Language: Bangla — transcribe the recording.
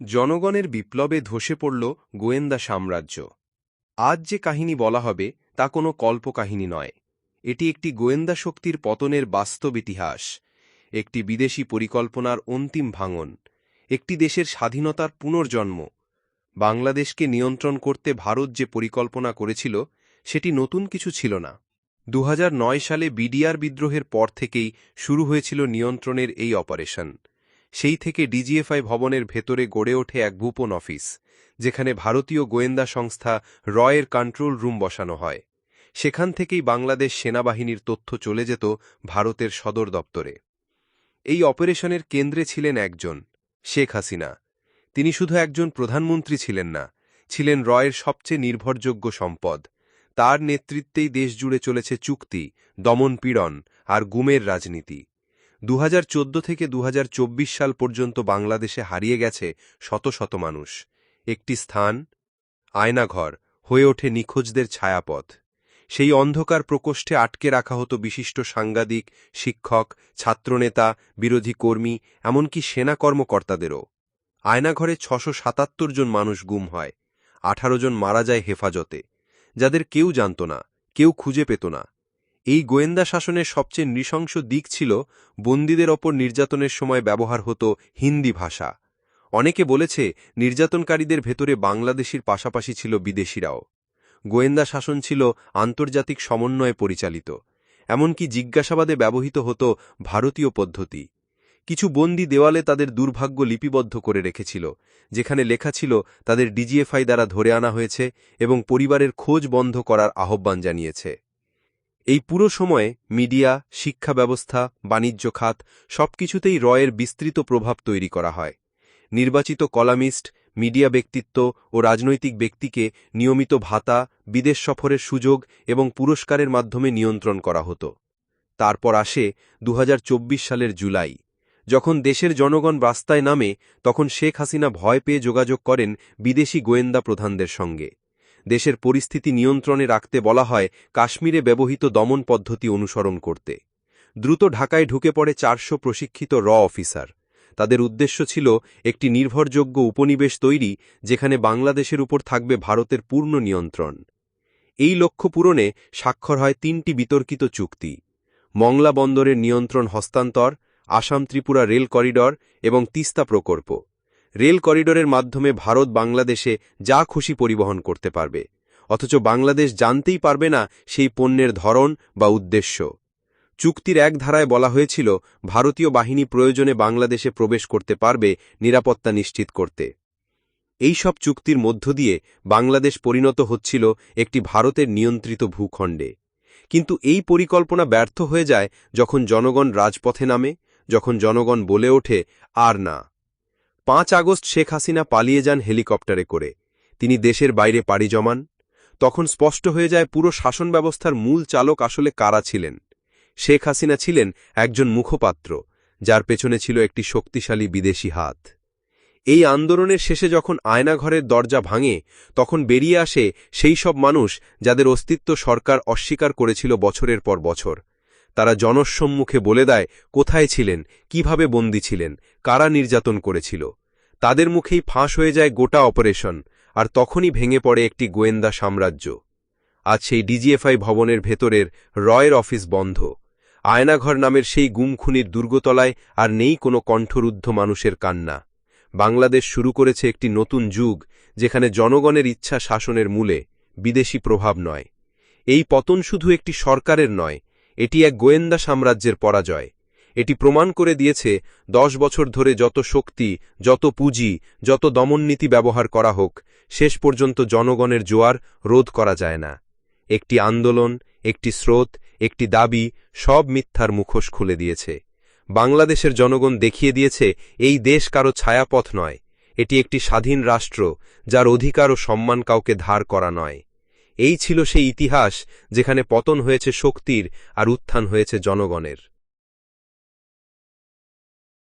জনগণের বিপ্লবে ধসে পড়ল গোয়েন্দা সাম্রাজ্য। আজ যে কাহিনী বলা হবে, তা কোনো কল্পকাহিনী নয়। এটি একটি গোয়েন্দা শক্তির পতনের বাস্তব ইতিহাস, একটি বিদেশি পরিকল্পনার অন্তিম ভাঙন, একটি দেশের স্বাধীনতার পুনর্জন্ম। বাংলাদেশকে নিয়ন্ত্রণ করতে ভারত যে পরিকল্পনা করেছিল, সেটি নতুন কিছু ছিল না। দু হাজার নয় সালে বিডিআর বিদ্রোহের পর থেকেই শুরু হয়েছিল নিয়ন্ত্রণের এই অপারেশন। সেই থেকে ডিজিএফআই ভবনের ভেতরে গড়ে ওঠে এক ভূপন অফিস, যেখানে ভারতীয় গোয়েন্দা সংস্থা রয়ের কন্ট্রোল রুম বসানো হয়। সেখান থেকেই বাংলাদেশ সেনাবাহিনীর তথ্য চলে যেত ভারতের সদর দপ্তরে। এই অপারেশনের কেন্দ্রে ছিলেন একজন, শেখ হাসিনা। তিনি শুধু একজন প্রধানমন্ত্রী ছিলেন না, ছিলেন রয়ের সবচেয়ে নির্ভরযোগ্য সম্পদ। তার নেতৃত্বেই দেশ জুড়ে চলেছে চুক্তি দমনপীড়ন আর গুমের রাজনীতি। দু হাজার চোদ্দ থেকে দুহাজার চব্বিশ সাল পর্যন্ত বাংলাদেশে হারিয়ে গেছে শত শত মানুষ। একটি স্থান, আয়নাঘর, হয়ে ওঠে নিখোঁজদের ছায়াপথ। সেই অন্ধকার প্রকোষ্ঠে আটকে রাখা হতো বিশিষ্ট সাংবাদিক, শিক্ষক, ছাত্রনেতা, বিরোধী কর্মী, এমনকি সেনা কর্মকর্তাদেরও। আয়নাঘরে ছশো সাতাত্তর জন মানুষ গুম হয়। আঠারো জন মারা যায় হেফাজতে। যাদের কেউ জানত না, কেউ খুঁজে পেত না। এই গোয়েন্দা শাসনের সবচেয়ে নৃশংস দিক ছিল বন্দীদের ওপর নির্যাতনের সময় ব্যবহার হতো হিন্দি ভাষা। অনেকে বলেছে, নির্যাতনকারীদের ভেতরে বাংলাদেশির পাশাপাশি ছিল বিদেশিরাও। গোয়েন্দা শাসন ছিল আন্তর্জাতিক সমন্বয়ে পরিচালিত। এমনকি জিজ্ঞাসাবাদে ব্যবহৃত হতো ভারতীয় পদ্ধতি। কিছু বন্দি দেওয়ালে তাদের দুর্ভাগ্য লিপিবদ্ধ করে রেখেছিল, যেখানে লেখা ছিল, তাদের ডিজিএফআই দ্বারা ধরে আনা হয়েছে এবং পরিবারের খোঁজ বন্ধ করার আহ্বান জানিয়েছে। এই পুরো সময়ে মিডিয়া শিক্ষা ব্যবস্থা বাণিজ্য খাত সবকিছুতেই রয়ের বিস্তৃত প্রভাব তৈরি করা হয়। নির্বাচিত কলামিস্ট, মিডিয়া ব্যক্তিত্ব ও রাজনৈতিক ব্যক্তিকে নিয়মিত ভাতা, বিদেশ সফরের সুযোগ এবং পুরস্কারের মাধ্যমে নিয়ন্ত্রণ করা হতো। তারপর আসে দু হাজার চব্বিশ সালের জুলাই। যখন দেশের জনগণ রাস্তায় নামে, তখন শেখ হাসিনা ভয় পেয়ে যোগাযোগ করেন বিদেশি গোয়েন্দা প্রধানদের সঙ্গে। দেশের পরিস্থিতি নিয়ন্ত্রণে রাখতে বলা হয় কাশ্মীরে ব্যবহৃত দমন পদ্ধতি অনুসরণ করতে। দ্রুত ঢাকায় ঢুকে পড়ে চারশো প্রশিক্ষিত র অফিসার। তাদের উদ্দেশ্য ছিল একটি নির্ভরযোগ্য উপনিবেশ তৈরি, যেখানে বাংলাদেশের উপর থাকবে ভারতের পূর্ণ নিয়ন্ত্রণ। এই লক্ষ্য পূরণে স্বাক্ষর হয় তিনটি বিতর্কিত চুক্তি। মংলা বন্দরের নিয়ন্ত্রণ হস্তান্তর, আসাম ত্রিপুরা রেল করিডর এবং তিস্তা প্রকল্প। রেল করিডোরের মাধ্যমে ভারত বাংলাদেশে যা খুশি পরিবহন করতে পারবে। অথচ বাংলাদেশ জানতেই পারবে না সেই পণ্যের ধরন বা উদ্দেশ্য। চুক্তির এক ধারায় বলা হয়েছিল, ভারতীয় বাহিনী প্রয়োজনে বাংলাদেশে প্রবেশ করতে পারবে নিরাপত্তা নিশ্চিত করতে। এই সব চুক্তির মধ্য দিয়ে বাংলাদেশ পরিণত হচ্ছিল একটি ভারতের নিয়ন্ত্রিত ভূখণ্ডে। কিন্তু এই পরিকল্পনা ব্যর্থ হয়ে যায় যখন জনগণ রাজপথে নামে, যখন জনগণ বলে ওঠে, আর না। পাঁচ আগস্ট শেখ হাসিনা পালিয়ে যান হেলিকপ্টারে করে। তিনি দেশের বাইরে পাড়ি জমান। তখন স্পষ্ট হয়ে যায় পুরো শাসন ব্যবস্থার মূল চালক আসলে কারা ছিলেন। শেখ হাসিনা ছিলেন একজন মুখপাত্র, যার পেছনে ছিল একটি শক্তিশালী বিদেশি হাত। এই আন্দোলনের শেষে যখন আয়নাঘরের দরজা ভাঙে, তখন বেরিয়ে আসে সেই সব মানুষ যাদের অস্তিত্ব সরকার অস্বীকার করেছিল বছরের পর বছর। তারা জনসম্মুখে বলে দেয়, কোথায় ছিলেন, কীভাবে বন্দী ছিলেন কারা নির্যাতন করেছিল। তাদের মুখেই ফাঁস হয়ে যায় গোটা অপারেশন, আর তখনই ভেঙে পড়ে একটি গোয়েন্দা সাম্রাজ্য। আজ সেই ডিজিএফআই ভবনের ভেতরের রয়ের অফিস বন্ধ। আয়নাঘর নামের সেই গুমখুনির দুর্গতলায় আর নেই কোনো কণ্ঠরুদ্ধ মানুষের কান্না। বাংলাদেশ শুরু করেছে একটি নতুন যুগ, যেখানে জনগণের ইচ্ছা শাসনের মূলে বিদেশি প্রভাব নয়। এই পতন শুধু একটি সরকারের নয়, এটি এক গোয়েন্দা সাম্রাজ্যের পরাজয়। এটি প্রমাণ করে দিয়েছে দশ বছর ধরে যত শক্তি, যত পুঁজি, যত দমননীতি ব্যবহার করা হোক, শেষ পর্যন্ত জনগণের জোয়ার রোধ করা যায় না। একটি আন্দোলন, একটি স্রোত, একটি দাবি সব মিথ্যার মুখোশ খুলে দিয়েছে। বাংলাদেশের জনগণ দেখিয়ে দিয়েছে, এই দেশ কারও ছায়াপথ নয়, এটি একটি স্বাধীন রাষ্ট্র, যার অধিকার ও সম্মান কাউকে ধার করা নয়। এই ছিল সেই ইতিহাস, যেখানে পতন হয়েছে শক্তির আর উত্থান হয়েছে জনগণের।